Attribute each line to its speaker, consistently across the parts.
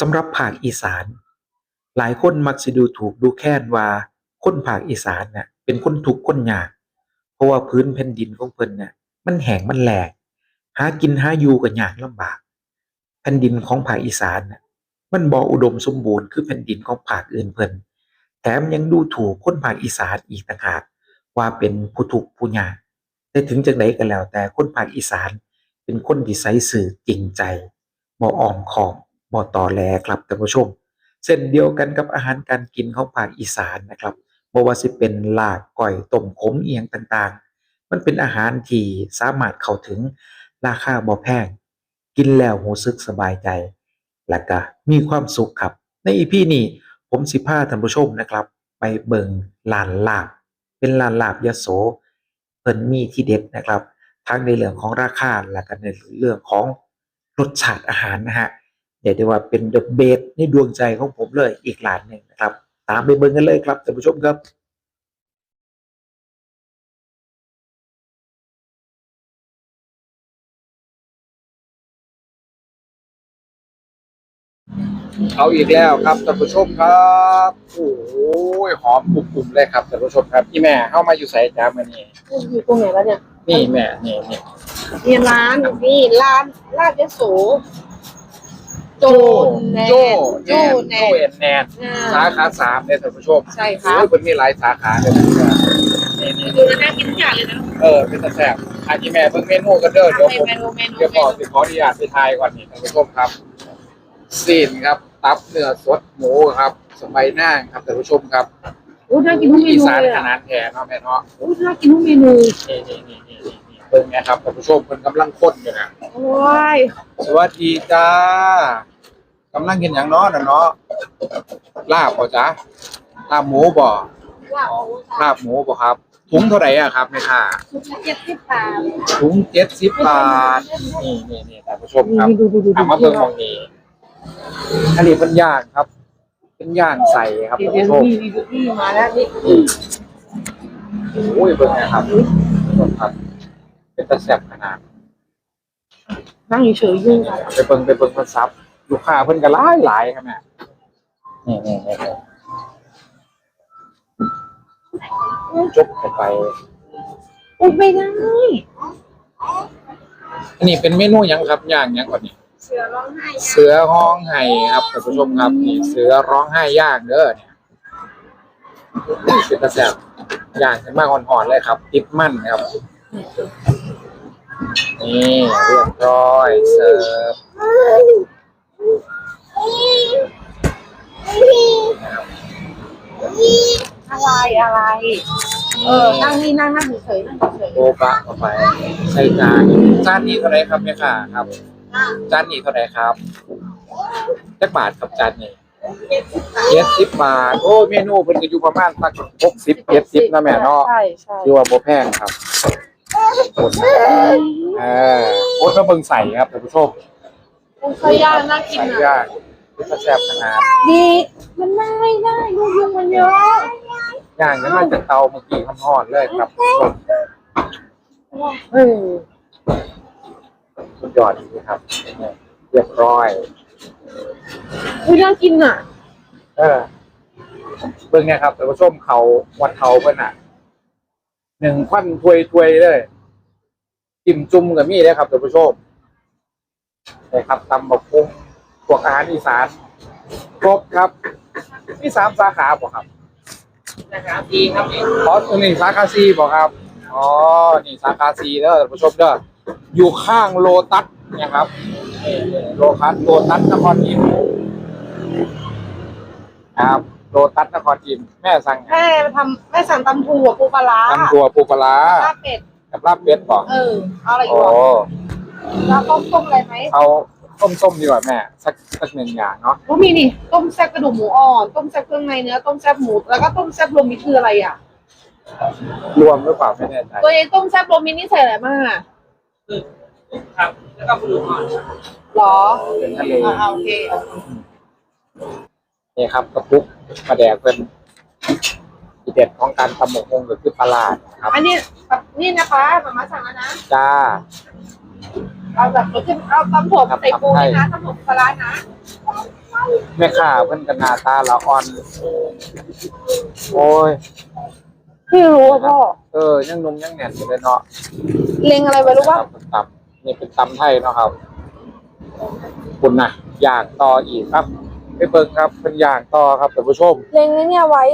Speaker 1: สำหรับภาคอีสาน หลายคนมักสิดูถูกดูแคลนว่าคนภาคอีสานน่ะเป็นคนทุกข์คนยาก เพราะว่าพื้นแผ่นดินของเพิ่นน่ะมันแห้งมันแหล้งหากินหาอยู่ก็ยากลำบาก แผ่นดินของภาคอีสานน่ะมันบ่อุดมสมบูรณ์คือแผ่นดินของภาคอื่นเพิ่นแถมยังดูถูกคนภาคอีสานอีกต่างหากว่าเป็นผู้ทุกข์ผู้ยากแต่ถึงจังไดก็แล้วแต่คนภาคอีสานเป็นคนที่ใสซื่อจริงใจบ่อ้อมค้อม บ่ต่อแหลครับท่านผู้ชมเช่นเดียวกันกับอาหารการกินของภาคอีสานนะครับบ่ว่าสิเป็นลาบก้อยต้มขมเอียงต่างๆ มันเป็นอาหารที่สามารถเข้าถึงราคาบ่แพง กินแล้วรู้สึกสบายใจ และก็มีความสุขครับ ใน EP นี้ผมสิพาท่านผู้ชมนะครับ ไปเบิ่งร้านลาบ เป็นร้านลาบยโสเพิ่นมีที่เด็ดนะครับ ทั้งในเรื่องของราคาและก็ในเรื่องของรสชาติอาหารนะฮะ เรียกได้ว่าเป็นเดอะเบสในดวงใจของผมเลยอีกร้านหนึ่งนะครับ ตามไปเบิ่งกันเลยครับท่านผู้ชมครับ
Speaker 2: เอาอีกแล้วครับท่านผู้ชมครับโอ้โหหอมกลุ่มๆเลยครับท่านผู้ชมครับพี่แม่เข้ามาอยู่ใส่จ้ามื่อนี้
Speaker 3: อยู่ตรงไหนแล้วเนี่ย
Speaker 2: นี่แม่นี่นี่
Speaker 3: มีร้านนี่ร้านลาดยโส โจแนน
Speaker 2: โจ
Speaker 3: โจ
Speaker 2: แนน
Speaker 3: แน
Speaker 2: โจ
Speaker 3: น
Speaker 2: เอ็นแนนสาขาสามเนี่ยท่านผู้ชม
Speaker 3: ใช่ครับ
Speaker 2: โอ้ยมันมีหลายสาขาเลยนะนี่นี่
Speaker 3: ดูแล้วน่ากินทุกอย่างเลยนะ
Speaker 2: เออเป็นตะแสบอาพี่แม่เพิ่งเมนูกันเด้อเดี๋ยว
Speaker 3: เม
Speaker 2: ผม
Speaker 3: นูเมนู
Speaker 2: เดี๋ยวขอสิขออนุญาตไปทายก่อนนี่ท่านผู้ชมครับซีนครับ ตับเนื้อสดหมูครับ สไปหน้าครับท่านผู้ชมครับ
Speaker 3: โอ้น่ากินทุกเม
Speaker 2: อี
Speaker 3: นู
Speaker 2: สาน
Speaker 3: เลย
Speaker 2: ข
Speaker 3: อะ
Speaker 2: นาดแท้เนาะแม่เนาะ
Speaker 3: โอ้น่ากินทุกเมนู
Speaker 2: นี่นี่นี่นี่นี่นี่เบิ่งนะครับท่านผู้ชมเพิ่นกำลังคนอยู่นะ
Speaker 3: โอ้ย
Speaker 2: สวัสดีจ้า กำลังกินอย่างเนาะน่ะเนาะลาบบ่จ๊ะลาบหมูบ่
Speaker 3: ว่าโอ้
Speaker 2: ลาบหมูบ่ครับถุงเท่าไหร่อะครับแม่ค้า
Speaker 3: ชุดละเจ็ดสิบบาท
Speaker 2: ถุงเจ็ดสิบบาทนี่นี่นี่ท่านผู้ชมครับ
Speaker 3: นี่ดูดูดู
Speaker 2: เอามาเบิ่งมองนี้อันนี้เป็นย่างครับ เป็นย่างใส่ครับ
Speaker 3: เดี๋ยว
Speaker 2: ท่าน
Speaker 3: เดี๋ยว
Speaker 2: ผู้ชม
Speaker 3: นี่นี่นี่มาแล้วนี่
Speaker 2: นี่โอ้ยเบิ่งนะครับท่านผู้ชมครับ เป็นตะแซ่บขนาด
Speaker 3: นั่งเฉยๆยุ่งกัน
Speaker 2: ไปเบิ่งไปเบิ่งมันซับ ลูกค้าเพิ่นก็หลายหลายครับแม่นี่นี่นี่นี่จบเข้าไป
Speaker 3: อุ้ยไม่ได้
Speaker 2: อันนี้เป็นเมนูหยังครับย่างหยังก่อนนี่
Speaker 3: เสือร้องไห้
Speaker 2: เสือร้องไห้ครับท่านผู้ชมครับนี่เสือร้องไห้ย่างเด้อเนี่ยเป็นตะแซ่บย่างกันมาอ่อนๆเลยครับ ติดมันครับ นี่เรียบร้อยเสิร์ฟ
Speaker 3: อะไรอะไร เออ นั่งนี่นั่งนั่งเฉยๆนั่งเฉย
Speaker 2: โบะบะเข้าไปใส่จานจานนี้เท่าไหรครับแม่ค่ะครับ
Speaker 3: ๆ
Speaker 2: จานนี้เท่าไหรครับจักบาทครับจานนี้เจ็ดสิบบาท โอ้เมนูเพิ่นก็อยู่ประมาณสักหกสิบเจ็ดสิบนะแม่เนาะ
Speaker 3: ใช่ใช่
Speaker 2: อยู่ว่าบ่แพงครับคนเออโอ้ยมาเบิ่งใส่ครับท่านผู้ชม
Speaker 3: คุณเคยย่างน่ากิน
Speaker 2: ใส่
Speaker 3: อะ
Speaker 2: ย่างเป็นตะแซ่บขนาด
Speaker 3: ดีมันนั่งไม่ได้ยุงยุงมันเยอะ
Speaker 2: ย่างนั้นมาจากเตาเมื่อกี้ทอดๆเลยครับท่านผู้ชม
Speaker 3: เฮ้ย
Speaker 2: สุดยอดจริงๆครับเนี่ยเรียบร้อย
Speaker 3: อุ้ยน่ากินอะ
Speaker 2: เออเบิ่งเนี่ยครับท่านผู้ชมเขาวัดเขาเพิ่นน่ะหนึ่งพันถ้วยถ้วยๆเลยจิ้มจุ่มกับมีเลยครับท่านผู้ชม นี่ครับตำบักหุ่งพวกอาหารอีสานครบครับมีสามสาขาบ่ครับ
Speaker 3: สาขาดีครับนี่
Speaker 2: อ๋อตรงนี้สาขาซีบ่ครับอ๋อนี่สาขาซีเด้อท่านผู้ชมเด้ออยู่ข้างโลตัสเนี่ยครับนี่โลตัสโลตัสนครอินทร์ครับโลตัสนครอินทร์แม่สั่ง
Speaker 3: แม่ทำแม่สั่งตำถั่วปูปลาร้า
Speaker 2: ตำตัวปูปลาร้า
Speaker 3: ลาบเป็ด
Speaker 2: กับลาบเป็ดบ่
Speaker 3: เออเอาอะไรอี
Speaker 2: โอ้
Speaker 3: กวะ แล้วต้มต้มอะไรไหม
Speaker 2: เอาต้มส้มดีกว่าแม่สักสักหนึ่งอย่างเนาะ
Speaker 3: ก็มีนี่ต้มแซ่บกระดูกหมูอ่อน ต้มแซ่บเครื่องในเนื้อต้มแซ่บหมู แล้วก็ต้มแซ่บรวมมิตรคืออะไรอะ
Speaker 2: รวมหรือเปล่าไม่แน่ใจ
Speaker 3: ตัวเองต้มแซ่บรวมมิตรนี่ใส่อะไรบ้างอะ
Speaker 4: ครับแล้วก็กระดูกอ่อน
Speaker 3: หรอ
Speaker 2: เป็นทะเล
Speaker 3: อ่าโอเค
Speaker 2: นี่ครับกระปุกปลาแดกเป็นทีเด็ดของการตำหมกฮงก็คือปลาร้าครับ
Speaker 3: อันนี้แบบนี่นะคะมาม่าสั่งแล้วนะ
Speaker 2: จ้า
Speaker 3: เอาแบบรสเข้มเอาตำถั่วใส่ปูนะคะตำถั่วปลาร้านะ
Speaker 2: แม่ค้าเพิ่นกันหน้าตาละอ่อน โอ้ย
Speaker 3: พี่รู้ว่าพ่อ
Speaker 2: เออ ยังหนุ่มยังแน่นอยู่เลยเนาะ
Speaker 3: เล็งอะไรไว้รู้ป่ะ
Speaker 2: เป็นตำนี่เป็นตำไทยเนาะครับคุณนะย่างต่ออีกครับไปเบิ่งครับเป็นย่างต่อครับท่านผู้ชม
Speaker 3: เล็งเนี่ยไว้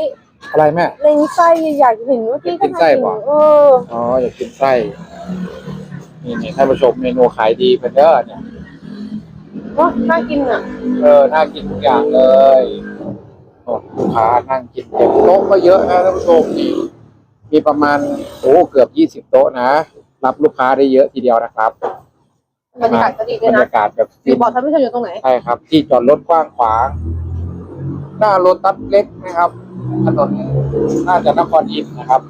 Speaker 2: อะไรแม่
Speaker 3: เล็งไส้อยากเห็นว่าพี่
Speaker 2: กินไส้ปะ
Speaker 3: เออ
Speaker 2: อ๋ออยากกินไส้ นี่นี่ท่านผู้ชมเมนูขายดีเพิ่นเด้อเนี่ย
Speaker 3: ว่าน่ากินอะ
Speaker 2: เออน่ากินทุกอย่างเลยโอ้ลูกค้านั่งกินเต็มโต๊ะก็เยอะนะท่านผู้ชมนี่มีประมาณโอ้เกือบยี่สิบโต๊ะนะรับลูกค้าได้เยอะทีเดียวนะครับ
Speaker 3: บรรยากาศก็ดี
Speaker 2: บ
Speaker 3: ด้วย
Speaker 2: รร
Speaker 3: นะ
Speaker 2: ยากาศแบบ
Speaker 3: พี่บอกท่านผู้ชมอยู่ตรงไหน
Speaker 2: ใช่ครับ ที่จอดรถกว้างขวาง หน้ารถตัดเล็กนะครับถนนน่าจะนครอินทร์นะครับ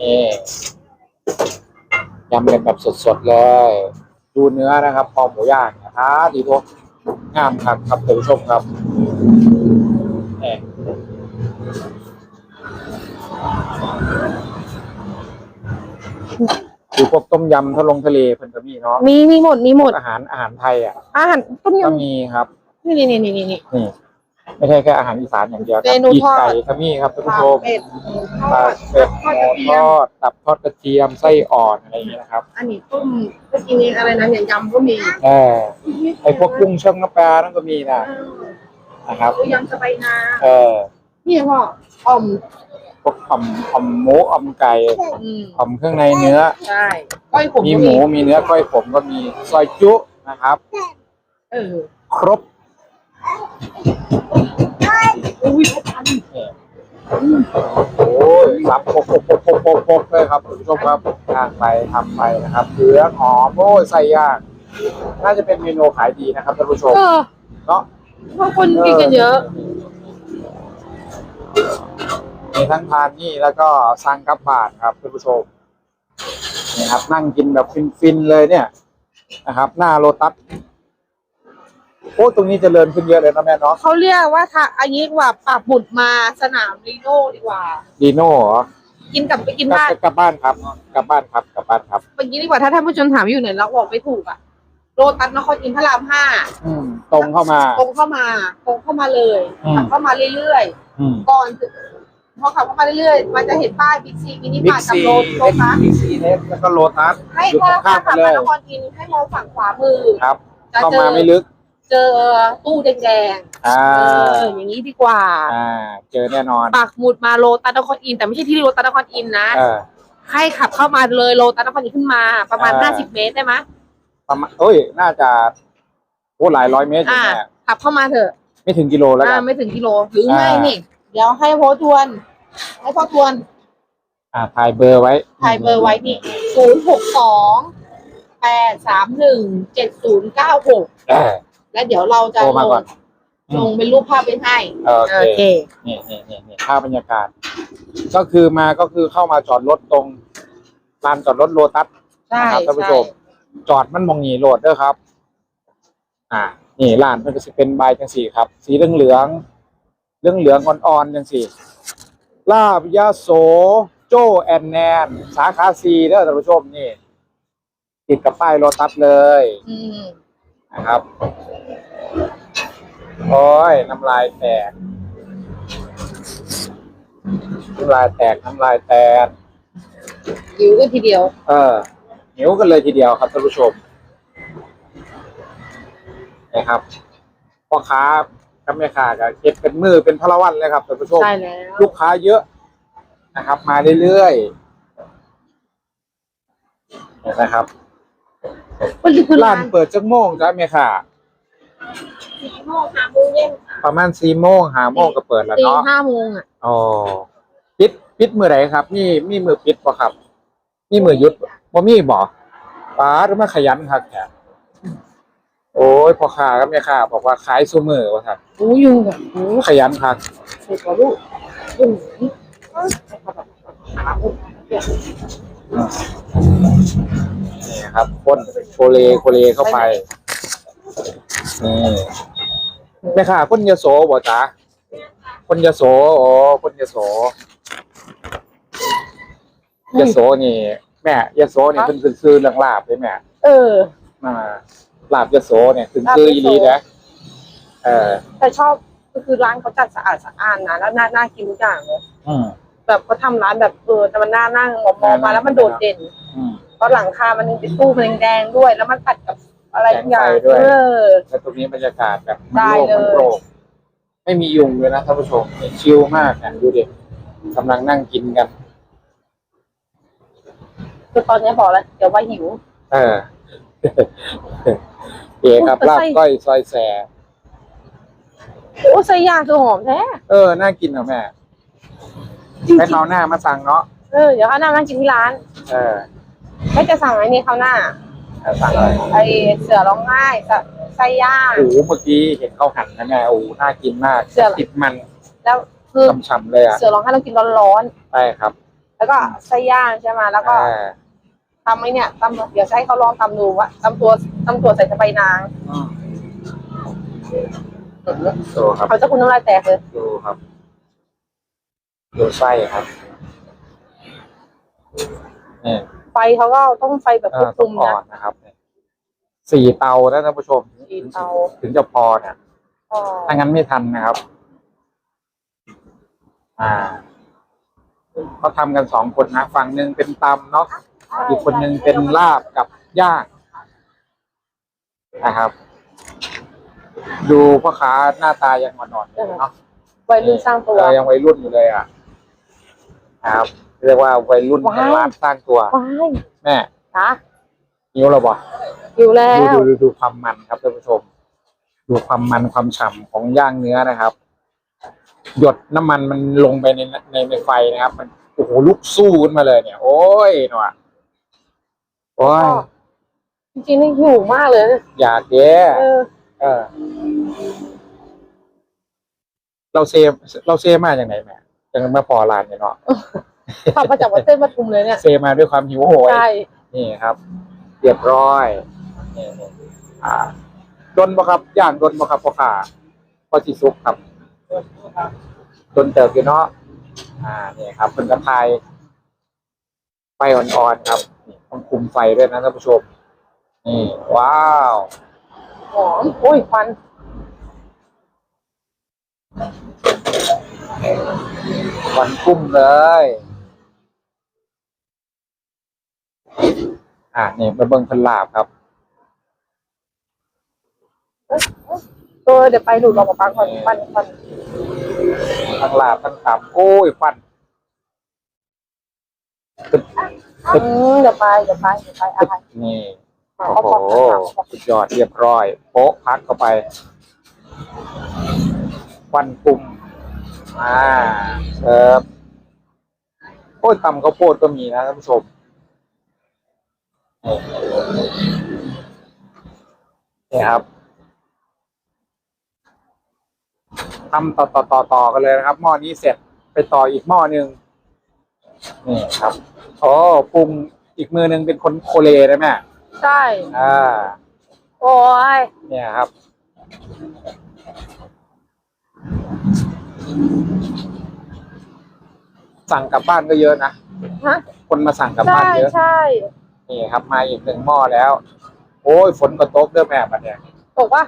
Speaker 2: นี่ ยำกันแบบสดๆเลย ดูเนื้อนะครับคอหมูย่างนะคะดีพวกงามครับครับท่านผู้ชมครับนี่ดูพวกต้มยำทะลงทะเลเพิ่นก็มีเนาะ
Speaker 3: มีมีหมดมีหมด
Speaker 2: อาหารอาหารไทยอะ
Speaker 3: อาหารต้มย
Speaker 2: ก็มีครับำ
Speaker 3: นี่นี่นี่นี่นี่
Speaker 2: นี่ ไม่ใช่แค่อาหารอีสานอย่างเดียวค
Speaker 3: เม
Speaker 2: รับ
Speaker 3: นู
Speaker 2: ปีก
Speaker 3: ทอด
Speaker 2: ไก่ก็มีครับท่านผู้ชม
Speaker 3: เป็ดท
Speaker 2: ป
Speaker 3: อ
Speaker 2: ลา
Speaker 3: ด
Speaker 2: เป็ด
Speaker 3: ทอด
Speaker 2: ห
Speaker 3: กระ
Speaker 2: มู
Speaker 3: เที
Speaker 2: ท
Speaker 3: ยม
Speaker 2: อดตับทอดกระเทียมไส้อ่อนอะไรอย่างเงี้ยนะครับ
Speaker 3: อันนี้ต้มก็กินอะไรนะอย่างยำก็มี
Speaker 2: เออไอพวกกุ้งเชื่อมน้ำปลานั่นก็มีนะนะครับ
Speaker 3: เออยำสไปนา
Speaker 2: เออ
Speaker 3: นี่พ่ออ่อม
Speaker 2: พวกอ่อมอ่อมหมูอ่อมไก่
Speaker 3: อืม
Speaker 2: อ่อมเครื่องในเนื้อ
Speaker 3: ใช่ก้อยผม
Speaker 2: มี
Speaker 3: ก็
Speaker 2: หมูมีเนื้อก้อยผมก็มีซอยจุนะครับ
Speaker 3: เออ
Speaker 2: ครบ
Speaker 3: อุ้ยพระจันทร์
Speaker 2: เนี่ยโอ้ยรับปกปกปกปกปกปกเลยครับคุณผู้ชมครับย่างไปทำไปนะครับเหลือหอมโอ้ยใส่ย่างน่าจะเป็นเมนูขายดีนะครับท่านผู้ชม
Speaker 3: เออ
Speaker 2: เนาะ
Speaker 3: เพราะคนกินกันเยอะ
Speaker 2: มีทั้งทานนี่แล้วก็สั่งกลับบาทครับท่านผู้ชมนี่ครับนั่งกินแบบฟินๆเลยเนี่ยนะครับ หน้าโลตัส โอ้ตรงนี้เจริญขึ้นเยอะเลยนะแม่เนาะ
Speaker 3: เขาเรียกว่าทางอันนี้ดีกว่าปักหมุดมาสนามลีโน่ดีกว่า
Speaker 2: ดีโน่เหรอ
Speaker 3: กินกลับไปกิน
Speaker 2: กลับ
Speaker 3: บ้าน
Speaker 2: กลับบ้านครับ กลับบ้านครับกลับบ้านครับ
Speaker 3: เมื่อกี้ดีกว่าถ้าท่านผู้ชมถามอยู่ไหนเราบอกไม่ถูกอะโรตัสนครอินทร์พระรามห้า
Speaker 2: อืมตรงเข้ามา
Speaker 3: ตรงเข้ามาตรงเข้ามาเลย
Speaker 2: อืม
Speaker 3: ขับเข้ามาเรื่อย
Speaker 2: อืม
Speaker 3: ๆก่อนถึงพอขับเข้ามาเรื่อยๆมันจะเห็นป้ายบิ๊กซีมินิ
Speaker 2: บิ๊
Speaker 3: มากร์ทกับ
Speaker 2: ซี
Speaker 3: โรโรตัส
Speaker 2: บิ๊กซีเล็กแล้วก็โลตัส
Speaker 3: ให้
Speaker 2: อยู่
Speaker 3: ถ้า
Speaker 2: ข้า
Speaker 3: ถ้าง
Speaker 2: ๆกั
Speaker 3: ขั
Speaker 2: น
Speaker 3: บ
Speaker 2: เล
Speaker 3: มายนครอินทร์ให้มองฝั่งขวามือ
Speaker 2: ครับ
Speaker 3: จะ
Speaker 2: เข้า
Speaker 3: เจ
Speaker 2: มา
Speaker 3: อ
Speaker 2: ไม่ลึก
Speaker 3: เจอตู้แดง
Speaker 2: อ่า
Speaker 3: ๆเอออย่างนี้ดีกว่า
Speaker 2: อ่า เจอแน่นอน
Speaker 3: ปักหมุดมาโลตัสนครอินทร์แต่ไม่ใช่ที่โลตัสนครอินทร์นะ
Speaker 2: เออ
Speaker 3: ให้ขับเข้ามาเลยโลตัสนครอินทร์ขึ้นมาประมาณ
Speaker 2: อ่า
Speaker 3: ห้าสิบเมตรได้ไหม
Speaker 2: ประมาณเอ้ย น่าจะโอ้หลายร้อยเมตรอยู่
Speaker 3: อ่า
Speaker 2: แน่
Speaker 3: ขับเข้ามาเถอะ
Speaker 2: ไม่ถึงกิโลแล้ว
Speaker 3: อ่า
Speaker 2: กัน
Speaker 3: ไม่ถึงกิโลหรือไม่
Speaker 2: อ่านี่
Speaker 3: นี่ เดี๋ยวให้พ่อทวน ให้พ่อทวน
Speaker 2: อ่าถ่ายเบอร์ไว้
Speaker 3: ถ่ายเบอร์ไว้นี่ศูนย์หกสองแปดสามหนึ่งเจ็ดศูนย์เก้าหก
Speaker 2: เออ
Speaker 3: แล้วเดี๋ยวเราจะ
Speaker 2: โทร
Speaker 3: ล
Speaker 2: มางก่อน
Speaker 3: ลงเป็นรูปภาพไปให้
Speaker 2: โอเค นี่นี่นี่นี่ภาพบรรยากาศ ก็คือมาก็คือเข้ามาจอดรถตรงลานจอดรถโลตัส
Speaker 3: ใช่
Speaker 2: นะครับท่านผู้
Speaker 3: ใช่
Speaker 2: ชม จอดมันมองหนีโหลดเด้อครับ อ่า นี่ร้านมันก็จะเป็นใบจังสีครับ สีเหลืองเหลืองเหลืองเหลืองๆอ่อนๆจังสีลาบยาโสโจแอนแนน สาขาซีเด้อท่านผู้ชมนี่ ติดกับป้ายโลตัสเลย
Speaker 3: อืม
Speaker 2: นะครับ โอ้ยน้ำลายแตก น้ำลายแตก น้ำลายแตก
Speaker 3: หิวกันทีเดียว
Speaker 2: เออหิวกันเลยทีเดียวครับท่านผู้ชมนะครับพ่อค้ากับแม่ค้าก็เก็บเป็นมือเป็นพลวันเลยครับท่านผู้ชม
Speaker 3: ใช่แล้ว
Speaker 2: ลูกค้าเยอะนะครับ มาเรื่อยๆนะครับ
Speaker 3: มันคือ
Speaker 2: ร้า
Speaker 3: ร้านน
Speaker 2: เปิดจักโมงจ้าแม่ค้า
Speaker 3: สี่โมงห้าโมงเย็น
Speaker 2: ประมาณสี่โมงห้าโมงก็เปิดแล้ว
Speaker 3: ตี
Speaker 2: เนาะ
Speaker 3: ห้าโมงอะ
Speaker 2: อ๋อปิดปิดมือไหนครับ มีมีมือปิดป่ะครับ มีมือหยุดบ่มีบ่ป้าหรือมาขยันครับแกโอ้ยพ่อค้ากับแม่ค้าบอกว่าขายซูมือว่าครับ
Speaker 3: โอ้ยุงอะโอ้
Speaker 2: ขยันครับ
Speaker 3: เสร็จแล้วลูกยุง
Speaker 2: นี่ครับคนโคเลโคเลเข้าไปนี่แม่ค้าคนยโสบ่จ๊ะคนยโสอ๋อคนยโสยโสนี่ แม่ยโสเนี่ยเป็นซื้อเรื่องลาบเลยแม่
Speaker 3: เออ
Speaker 2: อ่าลาบยโสเนี่ยถึงซื้ออีหลีนะเออ
Speaker 3: แต่ชอบก็คือร้านเขาจัดสะอาดสะอาดนะแล้วน่าน่ากินทุกอย่างเลย
Speaker 2: อืม
Speaker 3: แบบเขาทำร้านแบบเออแต่มันน่านั่งมองมองมาแล้วมันโดดเด่น
Speaker 2: อืม
Speaker 3: เพราะหลังคา มันเป็นตู้มันแดงๆด้วย แล้วมันตัดกับอะไรทุกอย่าง
Speaker 2: แสงไฟด้วย
Speaker 3: เออ
Speaker 2: แล้วตรงนี้บรรยากาศแบบ
Speaker 3: ได้
Speaker 2: มันโล่ง
Speaker 3: เลย
Speaker 2: มันโปร่งไม่มียุงเลยนะท่านผู้ชมชิลมากนะดูดิกำลังนั่งกินกัน
Speaker 3: คือตอนนี้บอกแล้วเดี๋ยวว่าหิว
Speaker 2: เออเอ๋ครับ
Speaker 3: โอ้
Speaker 2: ลาบ
Speaker 3: ไส้
Speaker 2: ก้อยซอยแส
Speaker 3: โอ้ไส้ย่างคือหอมแท้
Speaker 2: เออ น่ากินเหรอแม่
Speaker 3: จริง
Speaker 2: ให้เขาวหน้ามาสั่งเนาะ
Speaker 3: ๆเออเดี๋ยวเขาวหน้านั่งกินที่ร้าน
Speaker 2: เออ
Speaker 3: ไม่จะสั่งไอ้นี่เขาวหน้า
Speaker 2: เอาสั่งเลย
Speaker 3: ไอเสือร้องไห้กับไส้ย่าง
Speaker 2: โอ้โหเมื่อกี้เห็นเขาหั่นนะแม่โอ้โหน่ากินมาก
Speaker 3: เชื่อ
Speaker 2: ติดมัน
Speaker 3: แล้วคือ
Speaker 2: ฉ่ำๆเลยอะ
Speaker 3: เสือร้องไห้เรากินร้อน
Speaker 2: ใช่ครับ
Speaker 3: ๆแล้วก็ไส้ย่างใช่ไหมแล้วก็
Speaker 2: เออ
Speaker 3: ทำไอ้เนี่ยตำเดี๋ยวจะให้เขาลองทำดูว่าตำตัวตำตัวใส่กระใบนาง
Speaker 2: อืมดูครับ
Speaker 3: เขาจะคุณน้ำลายแตกเลย
Speaker 2: ดูครับ ดูไส้ครับนี่
Speaker 3: ไฟเขาก็ต้องไฟแบบ
Speaker 2: เอ
Speaker 3: คว
Speaker 2: อบต้
Speaker 3: คุ
Speaker 2: อง
Speaker 3: ม
Speaker 2: อ่อ
Speaker 3: นะ
Speaker 2: นนะครับสี่เตานะท่านผู้ชม
Speaker 3: สี่เตา
Speaker 2: ถึงจะพอเนี่ย
Speaker 3: อ๋อ
Speaker 2: ถ้างั้นไม่ทันนะครับ อ่าเขาทำกันสองคนนะฝั่งหนึ่งเป็นตำเนาะอีกคนหนึ่งเป็นลาบกับย่างนะครับ ดูพ่อค้าหน้าตายังอ่อนๆอยู่เนาะ
Speaker 3: วัยรุ่นสร้างตัว
Speaker 2: เออยังวัยรุ่นอยู่เลยอะ ครับ เรียกว่าวัยรุ่น
Speaker 3: ว้าย
Speaker 2: ในร้านสร้างตัว
Speaker 3: ว้าย
Speaker 2: แม่
Speaker 3: ค่ะ
Speaker 2: นิ้วเราบอก
Speaker 3: อยู่แล้
Speaker 2: ดู
Speaker 3: ว
Speaker 2: ดูดูดูความมันครับท่านผู้ชม ดูความมันความฉ่ำของย่างเนื้อนะครับ หยดน้ำมันมันลงไปในในในไฟนะครับ มันโอ้โหลุกสู้ขึ้นมาเลยเนี่ย โอ้ยหนวะโอ้ย
Speaker 3: จริงๆนี่หิวมากเลยนะ
Speaker 2: อยากแย่
Speaker 3: เออ
Speaker 2: เออ เราเซฟเราเซฟมาอย่างไหนแม่ ยังมาพอร้านเนี่ยเนาะ
Speaker 3: ขับมาจากวัดเส้นปทุมเลยเนี่ย
Speaker 2: เซฟมาด้วยความหิวโหย
Speaker 3: ใช่
Speaker 2: นี่ครับ เรียบร้อยนี่นี่อ่าดนบ่ครับย่างดนบ่ครับพ่อขาพอสิสุกครับดนเติบอยู่เนาะอ่านี่ครับเป็นกระทายไฟอ่อนๆครับนี่ต้องคุมไฟด้วยนะท่านผู้ชมนี่ว้าว
Speaker 3: หอมโอ้ยควัน
Speaker 2: วันกุ้มเลย อ่านี่มาเบิ่งเพันลาบครับ
Speaker 3: เออเดี๋ยวไปดูรอปภก่อนควันควัน
Speaker 2: ทั้งลาบทั้งตับโอ้ยฟัน
Speaker 3: อืมเดี๋ยวไปเดี๋ยวไปเดี๋ยวไปอะไร
Speaker 2: นี่
Speaker 3: เอา
Speaker 2: โอ้โห
Speaker 3: เอาเอา
Speaker 2: สุดยอดเรียบร้อย โป๊ะพักเข้าไปควันปุ่ม อ่าเสิร์ฟโอ้ยตำข้าวโพดก็มีนะท่านผู้ชมนี่นี่ครับทำต่อต่อต่อต่อกันเลยนะครับ หม้อนี้เสร็จไปต่ออีกหม้อหนึ่งนี่ครับโอ้ปรุงอีกมือหนึ่งเป็นคนโคเลนะแม่
Speaker 3: ใช่
Speaker 2: อ่า
Speaker 3: โอ้ย
Speaker 2: เนี่ยครับ สั่งกลับบ้านก็เยอะนะ
Speaker 3: ฮะ
Speaker 2: คนมาสั่งกลับ
Speaker 3: ใช่
Speaker 2: บ้านเยอะ
Speaker 3: ใช่
Speaker 2: นี่ครับมาอีกหนึ่งหม้อแล้ว โอ้ยฝนก็ตกเด้อแม่บัดเนี่ย
Speaker 3: บอกว่า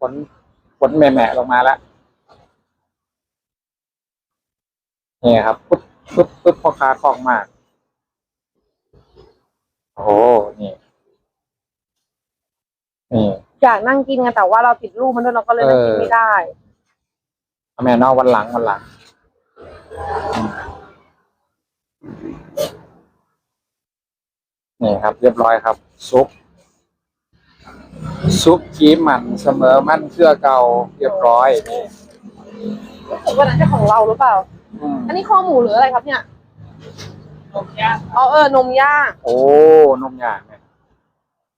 Speaker 2: ฝนฝนแม่แม่ๆลงมาแล้วนี่ครับปุ๊บปุ๊บปุ๊บพ่อค้าคล่องมาก โอ้โหนี่นี่
Speaker 3: อยากนั่งกินไงแต่ว่าเราผิดรูปมันด้วยเราก็เลยนั่งกินไม่ได้
Speaker 2: เอาแม่เนอกวันหลังวันหลังอืมนี่ครับ เรียบร้อยครับ ซุป ซุปขีหมันเสมอมันเครือเก่าเรียบร้อยนี่
Speaker 3: วันนั้นจะของเราหรือเปล่า
Speaker 2: อืม
Speaker 3: อันนี้ข้อหมูหรืออะไรครับเนี่ย
Speaker 4: นมย่าง
Speaker 3: อ๋อเออนมย่าง
Speaker 2: โอ้ นมย่างเนี่ย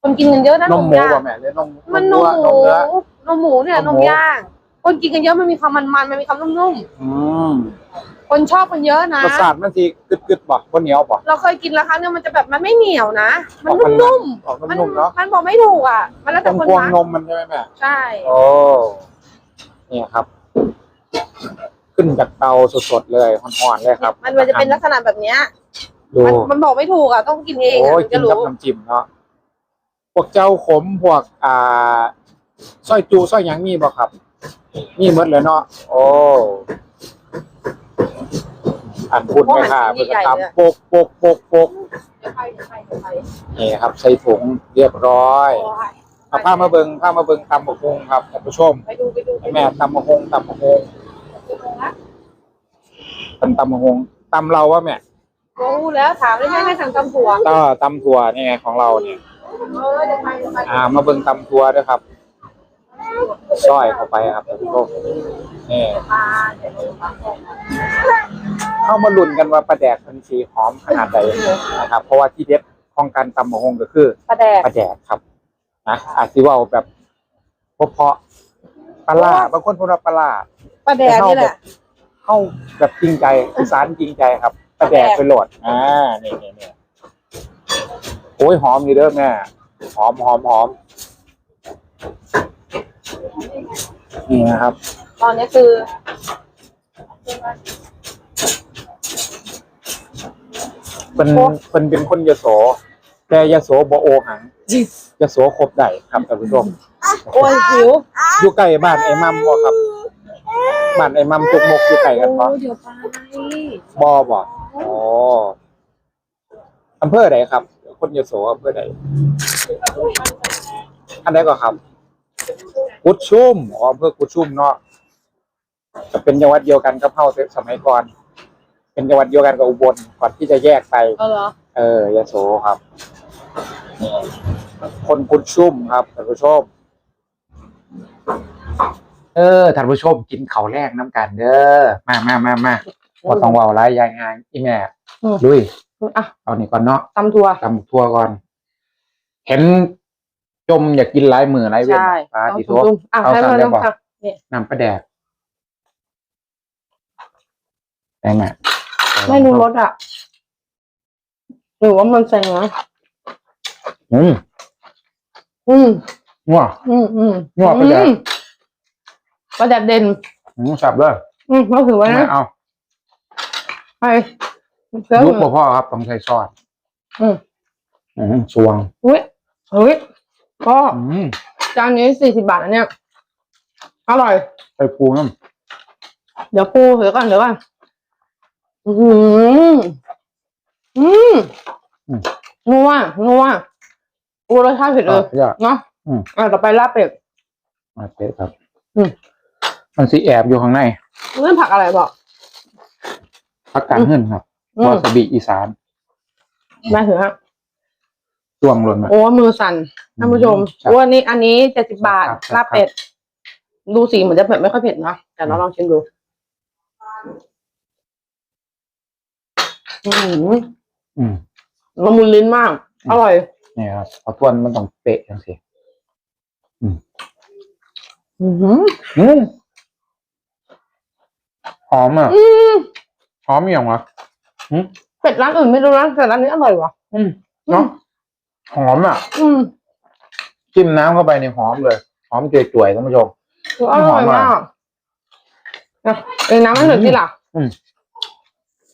Speaker 3: คนกินกันเยอะนะ
Speaker 2: น
Speaker 3: น
Speaker 2: ม
Speaker 3: ม
Speaker 2: หมู
Speaker 3: ย่าง
Speaker 2: ป่ะแม่หรือนม
Speaker 3: มันน
Speaker 2: วั
Speaker 3: ม
Speaker 2: ว
Speaker 3: ห
Speaker 2: น
Speaker 3: มู
Speaker 2: มเนื้อ น
Speaker 3: มหมูเนี่ย
Speaker 2: น
Speaker 3: น
Speaker 2: มหมู
Speaker 3: มย่าง คนกินกันเยอะมันมีความมันๆมันมีความนุ่ม
Speaker 2: อืม
Speaker 3: ๆคนชอบกันเยอะนะ
Speaker 2: รสชาติมันทีกึดกึดๆบ่ข้นเหนียวบ่
Speaker 3: เราเคยกินแล้วครั้งนึงมันจะแบบมันไม่เหนียวนะ มัน
Speaker 2: ออกมัน
Speaker 3: นุ่ม
Speaker 2: ออก
Speaker 3: ๆมัน
Speaker 2: นุ่มๆเนาะ
Speaker 3: มันบอกไม่ถูกอะ มันแล้ว
Speaker 2: ตร
Speaker 3: แต่
Speaker 2: ง
Speaker 3: คน
Speaker 2: พวง
Speaker 3: รัก
Speaker 2: นมมันใช่ไหมแม่
Speaker 3: ใช่
Speaker 2: โอ้เนี่ยครับ ขึ้นจากเตาสดๆเลยห่อนๆเลยครับ
Speaker 3: มันมันจะเป็นลักษณะแบบเนี้ย
Speaker 1: ดู
Speaker 3: มันมันบอกไม่ถูกอะ ต้องกินเอง
Speaker 2: โอ้
Speaker 3: อะ
Speaker 2: ย
Speaker 3: ถึง
Speaker 2: กิ
Speaker 3: จะ
Speaker 2: นกับ
Speaker 3: รู้
Speaker 2: น้ำจิ้มเนาะ พวกเจ้าขมพวกอ่าซอยจูซอยหยังมีบ่ครับ มีหมดเลยเนาะโอ้อันพูดไหมค่ะเพื่อทำโปกโปกโปกโปก
Speaker 3: เดี๋ยวไปเดี๋ยวไปเดี๋ยวไป
Speaker 2: นี่ครับใส่ถุงเรียบร้อย
Speaker 3: โอ้ย
Speaker 2: เอาผ้ามาเบิงผ้ามาเบิงตำบักฮงครับท่านผู้ชม
Speaker 3: ไปดูไปดูไปดู
Speaker 2: แม่ตำบักฮงตำบักฮง
Speaker 3: ไปดูนะ
Speaker 2: ตำตำบักฮงตำเราว่าแม่
Speaker 3: รู้แล้วถามได้ไหมให้สั่งตำถั่ว
Speaker 2: ก็ตำถั่วนี่ไงของเราเนี่ย
Speaker 3: เออเดี๋ยวไปเดี๋ยวไป
Speaker 2: อ่ามาเบิงตำถั่วด้วยครับ ซอยเข้าไปครับท่านผู้ชมนี่
Speaker 3: มาเดี๋ยวดูปลาส้ม
Speaker 2: เข้ามาลุ้นกันว่าปลาแดกมันสีหอมขนาดใดนะครับ เพราะว่าที่เด็ดของการตำบักฮงก็คือ
Speaker 3: ปลาแดก
Speaker 2: ปลาแดกครับนะอาจจะว่าแบบเพาะๆปลาล่าบางคนพูดว่าปลาล่า
Speaker 3: ปลาแดกนี่แหละ
Speaker 2: เข้าแบบจริงใจอีสานจริงใจครับปลาแดกไปโหลดอ่านี่นี่นี่โอ้ยหอมอยู่เด้อแม่หอมหอมหอม นี่นะครับ
Speaker 3: ตอนนี้คือ
Speaker 2: เป็นเป็นเป็นคนยโส แต่ยโสบโอหังยโสครบได้ครับท่านผู้ชม
Speaker 3: โอ้ยหิว
Speaker 2: อยู่ใกล้บ้านไอ้มัมบ่ครับบ้านไอ้มัมตุกมกอยู่ใกล้กันบ่
Speaker 3: โอ้ยเดี๋ยวไป
Speaker 2: บ่บ่อ๋ออำเภอใดครับ คนยโสอำเภอใดอันใดก็ครับ กุดชุ่มอ๋ออำเภอกุดชุ่มเนาะจะเป็นจังหวัดเดียวกันกับเฮาสมัยก่อน เป็นจังหวัดเดียวกันกับอุบลก่อนที่จะแยกไป
Speaker 3: เออเหรอ
Speaker 2: เออยโสครับ คนกุดชุ่มครับท่านผู้ชม เออท่านผู้ชมกินข้าวแรกน้ำกันเด้อมามามามาว่าต้องเว่าหลยอย่างานอีแม่ลุย
Speaker 3: อะ
Speaker 2: เอานี่ก่อนเนาะ
Speaker 3: ตำถั่ว
Speaker 2: ตำทัวก่อน เห็น จมอยากกินหลายมือหลายเว้น
Speaker 3: ใช่
Speaker 2: ปลา
Speaker 3: เอา
Speaker 2: ติ
Speaker 3: จุ่
Speaker 2: ทัว
Speaker 3: มๆอะ
Speaker 2: เอา
Speaker 3: ให้
Speaker 2: สั่
Speaker 3: มาง
Speaker 2: ได้
Speaker 3: น้อง
Speaker 2: บอก
Speaker 3: ค่ะนี่
Speaker 2: น้ำปลาแดกได้ไหม
Speaker 3: ไม่รู้รสอะหรือว่ามันแซงนะ
Speaker 2: อืม
Speaker 3: อืม
Speaker 2: งัว
Speaker 3: อืมอืม
Speaker 2: นัวปลาแดก
Speaker 3: อืมปลาแดกเด่น
Speaker 2: อืมสับเลย
Speaker 3: อืมก็ถือว่า
Speaker 2: ไม่
Speaker 3: นะ
Speaker 2: เอา
Speaker 3: ไปเจ้า
Speaker 2: ยุบบ่พ่อครับต้องใช้ซอส
Speaker 3: อืม
Speaker 2: อืมสวง
Speaker 3: เฮ้ยเฮ้ย ก็
Speaker 2: อืม
Speaker 3: จานนี้สี่สิบบาทอันเนี้ยอร่อย
Speaker 2: ไปปูน้ำ
Speaker 3: เดี๋ยวปูเดี๋ยวก่อนเดี๋ยวก่อนอืมอืมนัวนัวปูรสชาติเผ็ดเลย
Speaker 2: อะ
Speaker 3: เนาะ
Speaker 2: อืม
Speaker 3: อะต่อไปลาบเป็ด
Speaker 2: มาเป๊ะครับ
Speaker 3: อืม
Speaker 2: มันสีแอบอยู่ข้างใน
Speaker 3: เรื่องผักอะไรบอก
Speaker 2: พักกลางเงินครับ
Speaker 3: อืม
Speaker 2: วาซาบิอีสาน
Speaker 3: มาถึงฮะ
Speaker 2: ตวงหล่นมา
Speaker 3: โอ้มือสั่น ท่านผู้ชม
Speaker 2: ครับ
Speaker 3: โอ้อันนี้อันนี้เจ็ดสิบบาท
Speaker 2: ครับ
Speaker 3: ลาบเป็ด ดูสีเหมือนจะเผ็ดไม่ค่อยเผ็ดเนาะแต่เราลองชิมดูอืม
Speaker 2: อืม
Speaker 3: ละมุนลิ้นมากอร่อย
Speaker 2: นี่ครับเพราะทวนมันต้องเป๊ะจังสิ
Speaker 3: อืม
Speaker 2: อืมหอมอะ
Speaker 3: อืม
Speaker 2: หอมอย่างวะ
Speaker 3: เป็ดร้านอื่นไม่รู้นะแต่ร้านนี้อร่อยว่ะ
Speaker 2: อืมเนาะหอมอะ
Speaker 3: อืม
Speaker 2: จิ้มน้ำเข้าไปในหอมเลย หอมจ่วยๆท่านผู้ชม
Speaker 3: อร่อย
Speaker 2: หอม
Speaker 3: มามา
Speaker 2: ก
Speaker 3: กอะเอ้ยน้ำมันหนึ่งที่ล่ะ
Speaker 2: อืม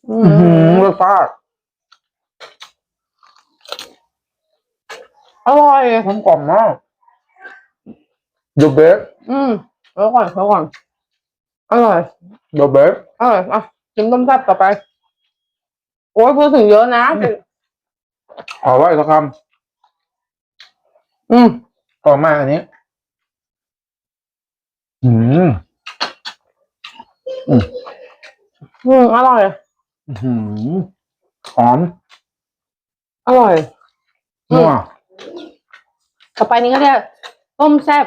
Speaker 3: อื
Speaker 2: อื้อหือ
Speaker 3: ม
Speaker 2: รสชาติ
Speaker 3: อร่อย
Speaker 2: กลมกล่อมมากดูเบส
Speaker 3: อืมแล้วก่อนแล้วก่อนอร่อย
Speaker 2: ดูเบส
Speaker 3: อร่อยอะชิมต้มแซ่บต่อไป โอ้ยพูดถึงเยอะนะ
Speaker 2: ขอไว้สักค
Speaker 3: อืมำ
Speaker 2: ขอมากอันนี้อืม
Speaker 3: อืมอร่อย
Speaker 2: อื้อหือหอม
Speaker 3: อร่อยอืม
Speaker 2: นัว
Speaker 3: ต่อไปนี้ก็เรียกต้มแซ่บ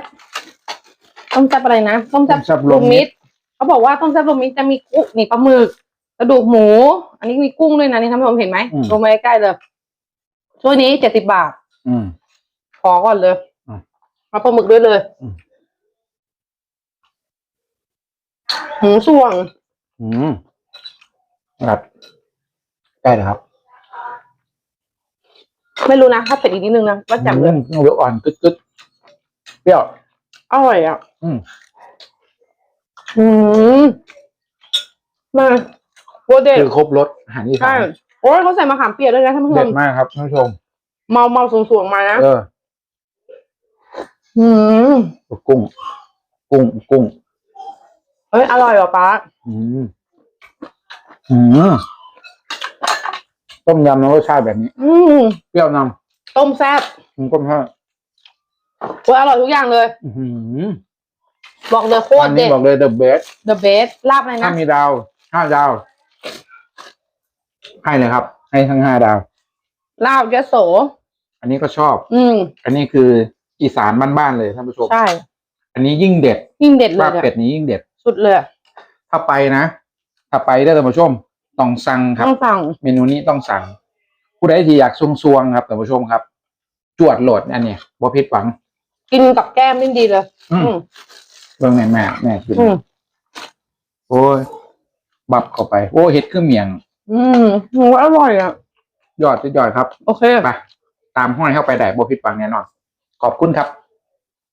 Speaker 3: ต้มแซ่บอะไรนะต้มแซ่บ
Speaker 2: แซ่บ
Speaker 3: ร
Speaker 2: ล
Speaker 3: ว
Speaker 2: ม
Speaker 3: มมิตรเขาบอกว่าต้มแซ่บรวมมิตรจะมีกุ้งนี่ปลาหมึกกระดูกหมู อันนี้มีกุ้งด้วยนะนี่ท่านผู้ชมเห็นไหมลงมาใกล้ๆเลยช่วงนี้เจ็ดสิบบาท
Speaker 2: อืม
Speaker 3: ขอก่อนเลย
Speaker 2: อืม
Speaker 3: เอาปลาหมึกด้วยเลย
Speaker 2: อืม
Speaker 3: หมูส่วง
Speaker 2: อืมครับได้เลยครับ
Speaker 3: ไม่รู้นะ ถ้าเผ็ดอีกนิดนึงนะว่าจับเลย
Speaker 2: อืมเดี๋ยวอ่อนกึดกึดๆเปรี้ยว
Speaker 3: อร่อยอะ
Speaker 2: อืม
Speaker 3: อืมมาโปรเดต
Speaker 2: คือครบรสอาหารอีสา
Speaker 3: ใช่
Speaker 2: น
Speaker 3: โปโอ้ยเขาใส่มะขามเปียกด้วยนะท่านผู้ช
Speaker 2: เด็
Speaker 3: ม
Speaker 2: ดมากครับท่านผู้ชม
Speaker 3: เมาเมาสูงสูงๆมานะ
Speaker 2: เออ
Speaker 3: อืม
Speaker 2: กุ้ง กุ้ง กุ้ง
Speaker 3: เอ้ย อร่อยว่ะป้า
Speaker 2: อืมอืมต้มยำน้ำรสชาติแบบนี้
Speaker 3: อืม
Speaker 2: เปรี้ยวน
Speaker 3: ต้มแซ่บำ
Speaker 2: อืมต้มแค่
Speaker 3: โอ้ยอร่อยทุกอย่างเลย
Speaker 2: อื้อหือ
Speaker 3: บอกเลยโคต
Speaker 2: อั
Speaker 3: ร
Speaker 2: น
Speaker 3: เด็
Speaker 2: นี้
Speaker 3: ด
Speaker 2: บอกเลย the best
Speaker 3: the best ลาบอะไร
Speaker 2: ถ้า
Speaker 3: นะ
Speaker 2: มีดาวห้าดาว ให้เลยครับ ให้ทั้งห้าดาว
Speaker 3: ลาบยะโส
Speaker 2: อันนี้ก็ชอบ
Speaker 3: อืม
Speaker 2: อันนี้คือ อีสานบ้านๆเลยท่านผู้ชม
Speaker 3: ใช่
Speaker 2: อันนี้ยิ่งเด็ด
Speaker 3: ยิ่งเด็ดเล
Speaker 2: ลายบ
Speaker 3: เนี่ย
Speaker 2: เป็ดนี้ยิ่งเด็ด
Speaker 3: สุดเลย
Speaker 2: ถ้าไปนะ ถ้าไปได้อท่านผู้ชม ต้องสั่งครับ
Speaker 3: ต้องสั่ง
Speaker 2: เมนูนี้ต้องสั่ง ผู้ใดที่อยากซวงๆครับท่านผู้ชมครับ จวดโหลดอันเนี้ยบ่ผิดหวัง
Speaker 3: กินกับแก้มยิ่งดีเลย
Speaker 2: อืม
Speaker 3: อืม
Speaker 2: เบิ่งแม่แม่แม่กิน
Speaker 3: อืม
Speaker 2: โอ้ย บับเข้าไป โอ้เห็ดเครื่องเมียง
Speaker 3: อืมโอ้ยอร่อยอะ
Speaker 2: ยอดสุดยอดครับ
Speaker 3: โอเค
Speaker 2: ไป ตามห้อยเข้าไปได้บ่ผิดหวังแน่นอน ขอบคุณครับ